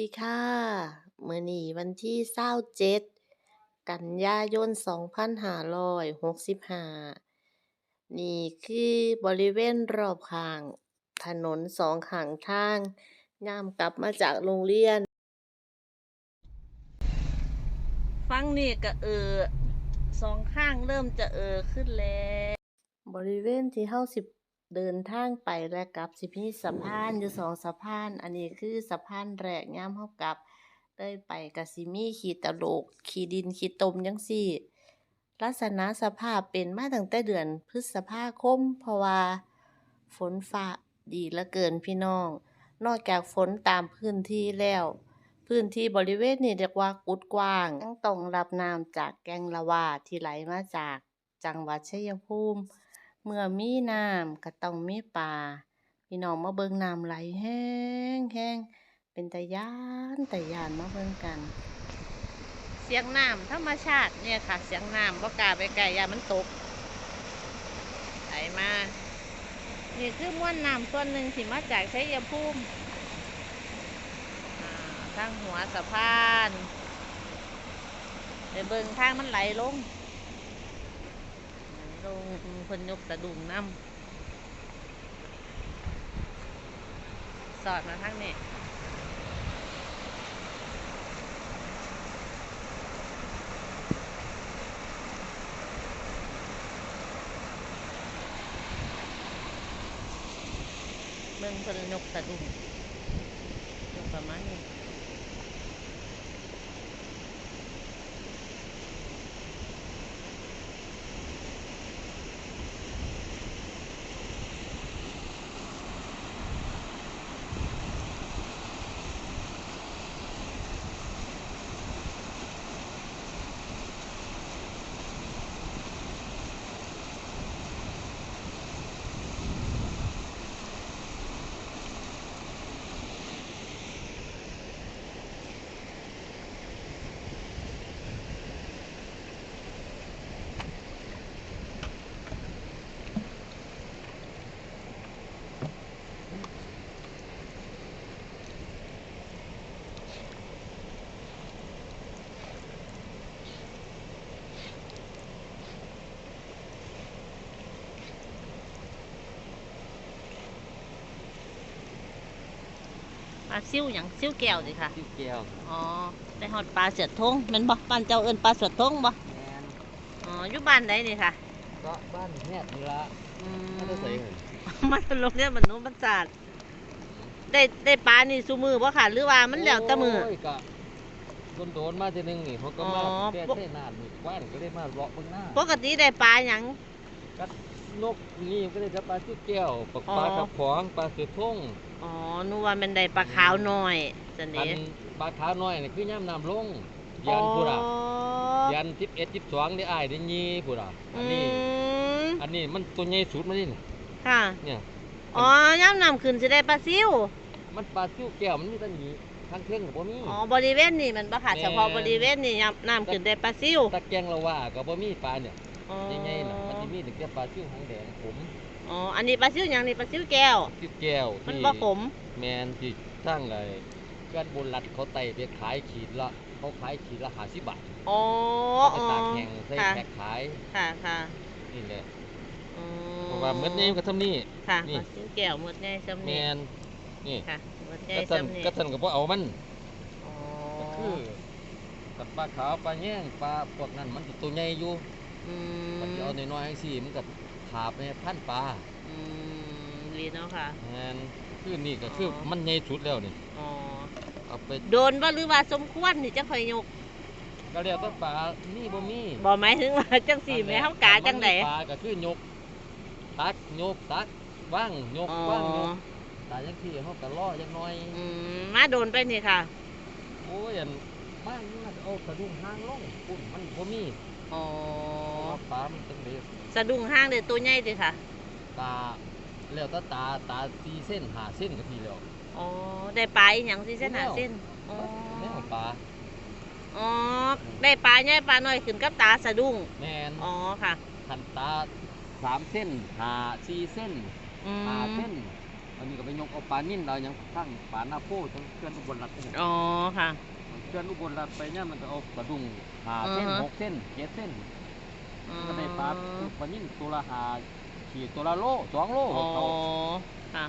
ดีค่ะมื้อนี้วันที่27กันยายน2565นี่คือบริเวณรอบข้าง ถนนสองข้างทางยามกลับมาจากโรงเรียน ฟังนี่ก็เออสองข้างเริ่มจะเออขึ้นแล้ว บริเวณที่เฮาสิ เดินทางไปและกลับสิมีสะพานอยู่สองสะพาน อันนี้คือสะพานแรกยามเฮากลับเลยไปก็สิมีขี้ตะโลกขี้ดินขี้ตมจังซี้ลักษณะสภาพเป็นมาตั้งแต่เดือนพฤษภาคม เพราะว่าฝนฟ้าดีเหลือเกินพี่น้อง นอกจากฝนตามพื้นที่แล้ว พื้นที่บริเวณนี้เรียกว่ากุดกว้างยังต้องรับน้ำจากแก่งละวาที่ไหลมาจากจังหวัดชัยภูมิ เมื่อมีน้ำก็ต้องมีปลาพี่น้องมาเบิ่งน้ำไหลแห้งแห้งเป็นตาย้านตาย้านมาเบิ่งกัน เสียงน้ำธรรมชาติเนี่ยค่ะ เสียงน้ำบ่กล้าไปไกลยามันตกไหลมานี่คือม้วนน้ำส่วนหนึ่งที่มาจากชัยภูมิอ่าทางหัวสะพานไปเบิ่งทางมันไหลลง ลงเพิ่นยกสะดุ้งน้ำสอดมาทางนี้เบิ่งเพิ่นยกสะดุ้งยกประมาณนี้ ลาซิ่วหยังซิ่วแก้วสิค่ะที่แก้วอ๋อได้ฮอดปลาเสือทงแม่นบ่บ้านเจ้าเอิ้นปลาเสือทงบ่แมนอ๋ออยู่บ้านใดนี่ค่ะก็บ้านแม่นี่ละอืมไม่ได้ใส่เหรอมันโรงเรียนมันนู้นมันศาสตร์ได้ได้ปลานี่ซุมือบ่ค่ะ หรือว่ามันแล้วแต่มือ โยก็โดนโดนๆมาทีนึงนี่เขาก็มาอ๋อ แก้เท่นานนี่ว่านก็ได้มาเลาะเบื้องหน้าปกติได้ปลาหยัง นกนี่ก็ได้จะปลาที่แก้วปลาอ๋อ ปลากระป๋องปลาเสือทุ่ง อ๋อนึกว่ามันได้ปลาขาวน้อยจังอันี้นปลาขาวน้อยนี่คือย่ำน้ำลงยันพูดอะอ๋อยันสิบเอ็ดสิบสองได้อ้ายได้ยี่พูดอะอันนี้อืมอันนี้มันตัวใหญ่สุดมาดินี่ค่ะ เนี่ย อ๋อย่ำน้ำขึ้นสิได้ปลาซิวมันปลาซิ่วแก้วมันมีแตั้งนี้ทางเครื่องกับบ่มีอ๋อบริเวณนี่มันบ่ค่ะแม่นเฉพาะบริเวณนี่ย่ำน้ำขึ้นได้ปลาซิวตะแกรงละว่ากับบ่มีปลาเนี่ยอ๋อ ใหญ่ๆน่ะมันจะมีถึงแค่ปลาซิ่วหางแดงผม อ๋อ อันนี้ปลาซิวหยังนี่ปลาซิวแก้วซิ่วแก้วมันที่บ่ขม แมนที่สร้างเลยเพื่อนบุญรัดเขาไต่ไปขายขีดละเขาขายขีดละห้าสิบบาทอ๋อเขาไปอ๋อตากแห้งใส่ค่ะ แพ็คขายค่ะค่ะนี่แหละอืเพราะว่าเมื่อนี้ก็ทำนี่ ค่ะนี่ ปลาซิวแก้วหมดใหญ่ซ้ำแมนี่นนี่ค่ะหมดใหญ่ก็ท่านซ้ำนี่ก็ท่านก็บ่เอามัน อ๋อก็คือกับปลาขาวปลาแย่งปลาพวกนั้นมันสิตัวใหญ่อยู่อืมมันสิเอาน้อยๆจังซี่มันก็ขาบในพันปลาอืมดีเนาะค่ะ แมนคือนี่ก็คือออ มันใหญ่สุดแล้วนี่อ๋อ เอาไปโดนว่าหรือว่าสมควรนี่จะค่อยยกก็เรียกว่าปลามีบ่มีบ่หมายถึงว่าจังสี่แม่เฮากาจังได๋ปลาก็คือยก ตักยกตักว่างยกอ๋อว่างยกตาจังที่เฮาก็รอจักหน่อย อืมมาโดนไปนี่ค่ะ โอ้ยอันมานี่มันเอาสะดุ้งหางลงปุ่นมันบ่มี อ๋อ ปลามันจังได๋สะดุ้งห้างเด้อตัวใหญ่เด้อค่ะ ตาแล้วแต่ตาตา4เส้น5เส้นก็ทีแล้วอ๋อ ได้ปลาอีหยังสิเส้นหาเส้น อ๋อแนวปลาอ๋อ ได้ปลาใหญ่ปลาน้อยขึ้นกับตาสะดุ้ง แม่นอ๋อค่ะ คันตา3เส้น5 4เส้นอืม5เส้นนนี้ก็ไปยกเอาปลานิ่นเรายังทั้งปลาหน้าโพทั้งเกือนอุบลรัฐเนี่ยอ๋อค่ะ เกือนอุบลรัฐไปเนี่ยมันก็เอากระดุง หาเส้นอือฮะหกเส้นเจ็ดเส้นอืก็ได้ปลาปลานิ่นตัวละหาขีดตัวละโลสองโลอ๋อเขาค่ะ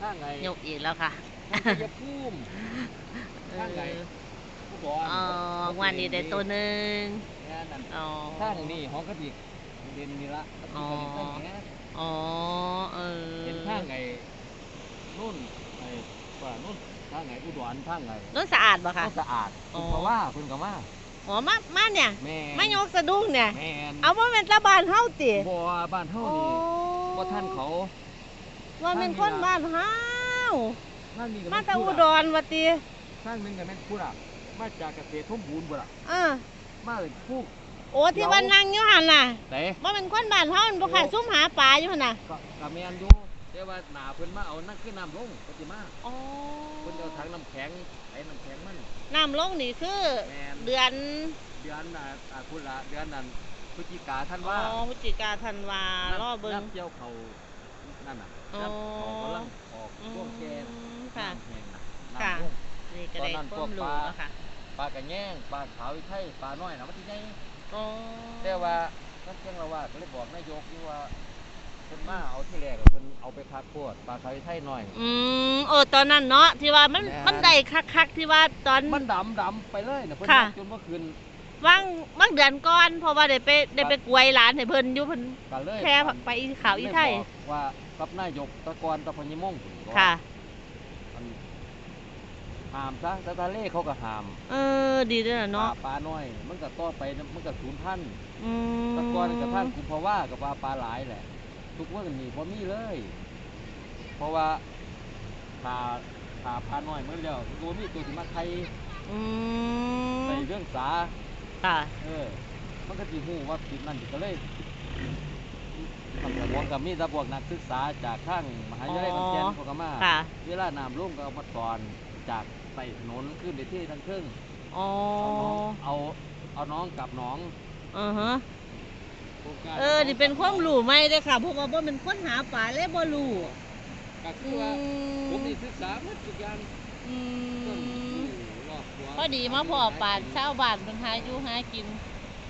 ถ้าไงยกอีกแล้วค่ะมันก็จะพุ่มข้างไหนผู้บอลอ๋อวันนี้ได้ตัวหนึ่งงานนั่นอ๋อข้างนี่ห้องกระดิกเด่นนี่ละอ๋อกระดิกได้แหน่อ๋อเออเห็นข้างไงนู่นไอ้ว่านู่นข้างไงอุดรข้างไงรถสะอาดบ่ค่ะก็สะอาดอ๋อเพราะว่าเพิ่นก็มา อ๋อมามาเนี่ยแม่ไม่ยกสะดุ้งเนี่ย แม่นเอาว่าเป็นตาบานเฮาติบ่บ้านเฮานี่บ่ท่านเขาว่าเป็นคนบ้านเฮาท่านนี่ก็มาแนแต่อุผู้ดล่ะรว่าติท่านหนึงก็แม่นผู้ล่ะมาจากเกษตรสมบูรณ์บ่ล่ะอ่ามาผู้โอ้ที่ว่านั่งอยู่หั่นน่ะแต่ว่าเป็นคนบ้านเฮามันบ่ค่ะซุ่มหาปลาอยู่หั่นน่ะก็ก็แม่นอยู่แต่ว่าหน้าเพิ่นมาเอานั่นคือน้ำลงก็สิมา อ๋อ เพิ่นเอาถังน้ำแข็งไอ้น้ำแข็งมันน้ำลงนี่คือ แม่นเดือน เดือนน่ะอ่าคุณละเดือนนั้นพฤศจิกาท่านอ๋อว่าพฤศจิกาธันวาน้ำรอเบิ่งน้ำเจียวเขานั่นน่ะอ๋อ น้ำเขากำลังออกอืช่วงแก่มค่ะ น้ำแห้งน่ะค่ะ น้ำลง นี่ก็ได้ตอนนั้นความพวกรู้ปลา แล้วค่ะปลากระแยงปลาขาวอีไทยปลาน้อยน่ะมันสิใหญ่อ๋อแต่ว่านักเชียงเราว่าก็เลยบอกนายกอยู่ว่าเพิ่นมาเอาที่แรกอะเพิ่นเอาไปพักโพดปลาขาวอีไทยน้อย อืมเออตอนนั้นเนาะที่ว่ามันแม่น มันได้คักๆที่ว่าตอน มันดำดำไปเลยน่ะเพิ่นค่ะ จนเมื่อคืนว่างว่างเดือนก่อนเพราะว่าได้ไปได้ไปกวยหลานให้เพิ่นอยู่เพิ่นก็เลยแค่ไปอีขาวอีไทยเลยบอกว่ากับนายกตะกอนตะพญมงพุ่นว่าค่ะมันห้ามซะแต่ทะเลเขาก็ห้ามเออดีด้วยน่ะปลาเนาะปลาน้อย มันก็ต่อไปนะมันก็สูญพันธุ์อืมแตะกอนกับท่านกุมภาวากับปลาปลาหลายแหละ ทุกเมื่อนี่พอมีเลย เพราะว่าขาขาปลาน้อยเมื่อแล้วตัวมีตัวที่มาไทยอืมในเรื่องสาค่ะเออ มันก็สิฮู้ว่าติดนั่นก็เลยทำกระบวนกับมีแตะบวกนักศึกษาจากข้างมหาวิทยาลัยขอนแก่นพวกก็มาค่ะเวลาน้ำลงก็เอามาสอนจากใส่ถนนขึ้นไปที่ทางครึ่งอ๋อเอาน้องเอาเอาน้องกลับหน้องอือฮะโครงการ เออนี่เป็นความรู้ใหม่เด้อค่ะเพราะว่าบ่เป็นคนหาปลาเลยบ่รู้ก็คือือว่าผมมนี่ศึกษาหมดทุกอย่างอืต้นมรอบหัวพอดีมาพอปลาชาวบ้านเพิ่นหาอยู่หากิน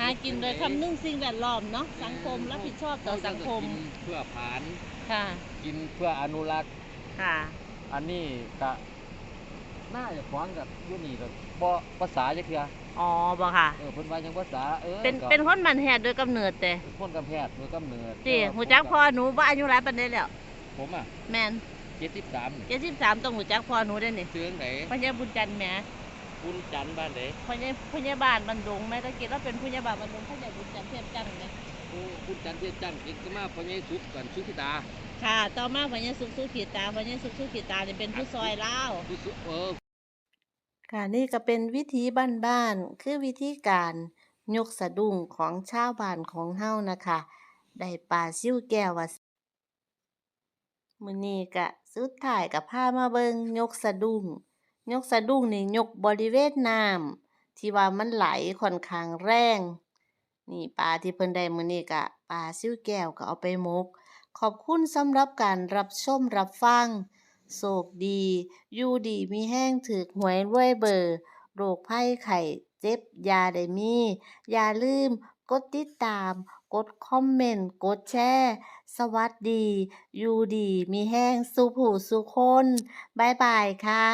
หากินโดยคำนึงสิ่งแวดล้อมเนาะสังคมรับผิดชอบต่อสังคมเราจะกินเพื่อผานค่ะ กินเพื่ออนุรักษ์ค่ะ อันนี้ก็น่าจะฟ้องกับอยุ่นี่ก็บ่ภาษาจักเทื่อ อ๋อบ่ค่ะ เออเพิ่นว่าจังภาษาเออเป็นก็เป็นคนบ้านแฮดโดยกำเนิดแต่เป็นคนกำแพทย์โดยกำเนิดสิแต่ว่าหูจักผมพ่อหนูบ่อายุหลายปานใดแล้ว ผมอะแม่น73นี่73ต้องหูจักพ่อหนูได้นี่ชื่อจังไดพ่อใหญ่บุญจันทร์แหมคุณจันทร์บ้านใดพ่อใหญ่พ่อใหญ่บ้านบันดงแม่ตะกี้เราเป็นผู้ใหญ่บ้านบันดงพ่อใหญ่บุญจันทร์เทพจันทร์แหมโอ้คุณจันทร์เทียนจันทร์เก่งก็มาพ่อใหญ่สุดกันสุธิดาค่ะ ต่อมาพ่อใหญ่สุขสุขีตาพ่อใหญ่สุขสุขีตานี่เป็นผู้ซอยลาว ผู้สุเออ ค่ะนี่ก็เป็นวิธีบ้านๆคือวิธีการยกสะดุ้งของชาวบ้านของเฮานะคะได้ปลาซิ่วแก้วว่ามื้อนี้ก็สุดท้ายก็พามาเบิงยกสะดุ้งยกสะดุ้งนี่ยกบริเวณน้ำที่ว่ามันไหลค่อนข้างแรง นี่ปลาที่เพิ่นได้มื้อนี้ก็ปลาซิ่วแก้วก็เอาไปมก ขอบคุณสำหรับการรับชมรับฟัง โศกดี อยู่ดีมีแห้งถือหวยรวยเบอร์โรคไพ่ไข่เจ็บยาได้มีอย่าลืม กดติดตาม กดคอมเมนต์ กดแชร์สวัสดี อยู่ดี มีแห้งสุผู้สุคนบายบายค่ะ